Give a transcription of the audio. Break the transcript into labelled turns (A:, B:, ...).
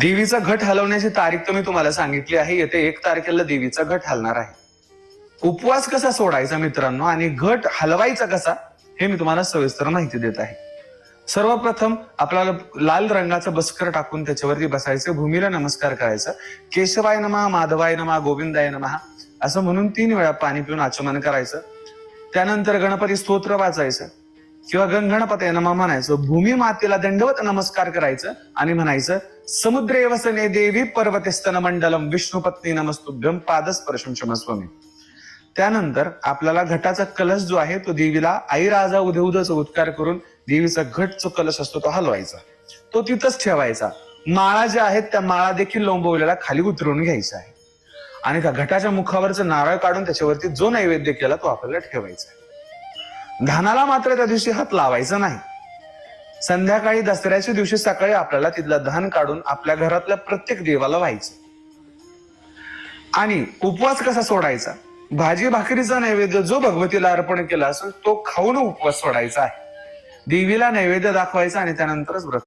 A: देवीचा घट हलवण्याची तारीख तर मी तुम्हाला सांगितली आहे. येते एक तारखेला देवीचा घट हलणार आहे. उपवास कसा सोडायचा मित्रांनो आणि घट हलवायचा कसा हे मी तुम्हाला सविस्तर माहिती देत आहे. सर्वप्रथम आपल्याला लाल रंगाचं बस्कर टाकून त्याच्यावरती बसायचं भूमीला नमस्कार करायचा. केशवाय नमा माधवाय नमा गोविंदाय नमा असं म्हणून तीन वेळा पाणी पिऊन आचमन करायचं. त्यानंतर गणपती स्तोत्र वाचायचं. किंवा गंगणपते नमा म्हणायचं भूमी मातेला दंडवत नमस्कार करायचं. आणि म्हणायचं समुद्रे वसने देवी पर्वतेस्तन मंडलम विष्णुपत्नी नमस्तुभ्यम पादस्पर्शम क्षमस्वामी. त्यानंतर आपल्याला घटाचा कलश जो आहे तो देवीला आई राजा उदे उदचा उद्कार करून देवीचा घट जो कलश असतो तो हलवायचा. तो तिथंच ठेवायचा. माळा ज्या आहेत त्या माळा देखील लोंबवलेला खाली उतरून घ्यायचा आहे आणि त्या घटाच्या मुखावरचं नारळ काढून त्याच्यावरती जो नैवेद्य केला तो आपल्याला ठेवायचा आहे. धानाला मात्र त्या दिवशी हात लावायचा नाही. संध्याकाळी दसऱ्याच्या दिवशी सकाळी आपल्याला तिथलं धान काढून आपल्या घरातल्या प्रत्येक देवाला व्हायचं. आणि उपवास कसा सोडायचा? भाजी भाकरीचा नैवेद्य जो भगवतीला अर्पण केला असेल तो खाऊन उपवास सोडायचा आहे. देवीला नैवेद्य दाखवायचा आणि त्यानंतरच व्रत